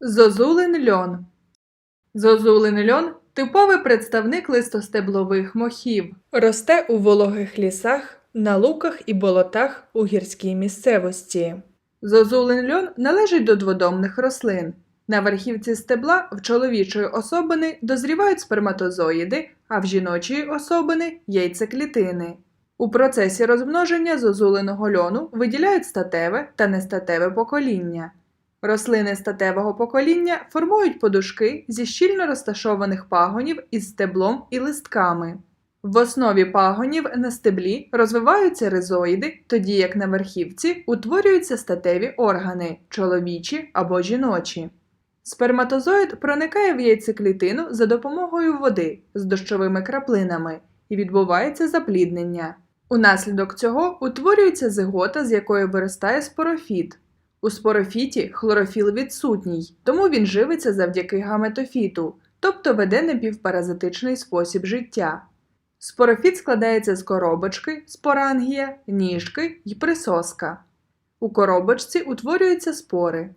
Зозулин льон. Зозулин льон типовий представник листостеблових мохів. Росте у вологих лісах, на луках і болотах у гірській місцевості. Зозулин льон належить до дводомних рослин. На верхівці стебла в чоловічої особини дозрівають сперматозоїди, а в жіночої особини яйцеклітини. У процесі розмноження зозуленого льону виділяють статеве та нестатеве покоління. Рослини статевого покоління формують подушки зі щільно розташованих пагонів із стеблом і листками. В основі пагонів на стеблі розвиваються ризоїди, тоді як на верхівці утворюються статеві органи чоловічі або жіночі. Сперматозоїд проникає в яйцеклітину за допомогою води з дощовими краплинами і відбувається запліднення. Унаслідок цього утворюється зигота, з якої виростає спорофіт. У спорофіті хлорофіл відсутній, тому він живиться завдяки гаметофіту, тобто веде напівпаразитичний спосіб життя. Спорофіт складається з коробочки, спорангія, ніжки і присоска. У коробочці утворюються спори.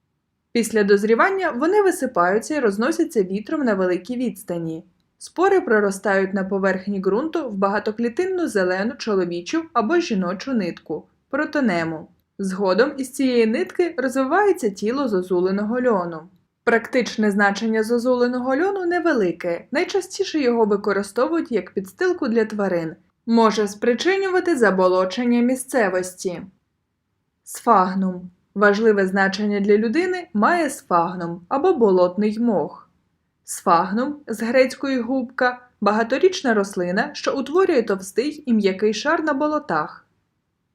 Після дозрівання вони висипаються і розносяться вітром на великій відстані. Спори проростають на поверхні ґрунту в багатоклітинну зелену чоловічу або жіночу нитку протонему. Згодом із цієї нитки розвивається тіло зозуленого льону. Практичне значення зозуленого льону невелике, найчастіше його використовують як підстилку для тварин, може спричинювати заболочення місцевості. Сфагнум. Важливе значення для людини має сфагнум або болотний мох. Сфагнум з грецької губка багаторічна рослина, що утворює товстий і м'який шар на болотах.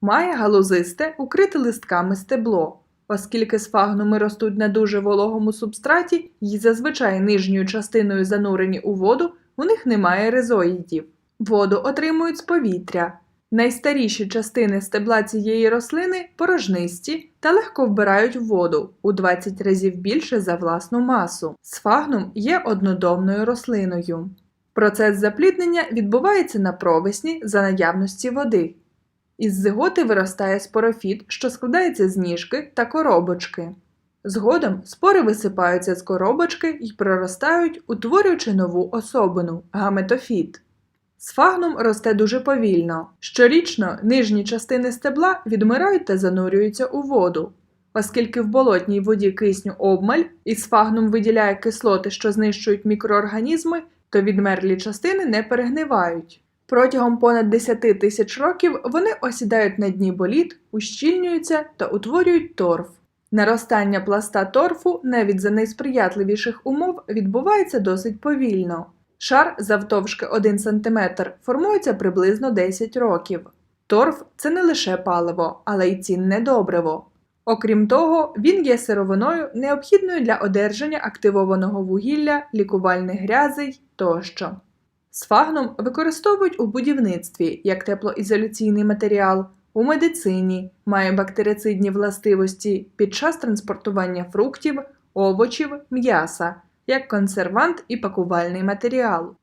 Має галузисте, укрите листками стебло. Оскільки сфагнуми ростуть на дуже вологому субстраті і зазвичай нижньою частиною занурені у воду, у них немає ризоїдів. Воду отримують з повітря. Найстаріші частини стебла цієї рослини порожнисті та легко вбирають воду у 20 разів більше за власну масу. Сфагнум є однодомною рослиною. Процес запліднення відбувається на провесні за наявності води. Із зиготи виростає спорофіт, що складається з ніжки та коробочки. Згодом спори висипаються з коробочки і проростають, утворюючи нову особину гаметофіт. Сфагнум росте дуже повільно. Щорічно нижні частини стебла відмирають та занурюються у воду. Оскільки в болотній воді кисню обмаль і сфагнум виділяє кислоти, що знищують мікроорганізми, то відмерлі частини не перегнивають. Протягом понад 10 тисяч років вони осідають на дні боліт, ущільнюються та утворюють торф. Наростання пласта торфу навіть за найсприятливіших умов відбувається досить повільно. Шар завтовшки 1 см формується приблизно 10 років. Торф це не лише паливо, але й цінне добриво. Окрім того, він є сировиною, необхідною для одержання активованого вугілля, лікувальних грязей тощо. Сфагнум використовують у будівництві як теплоізоляційний матеріал, у медицині, має бактерицидні властивості під час транспортування фруктів, овочів, м'яса, як консервант і пакувальний матеріал.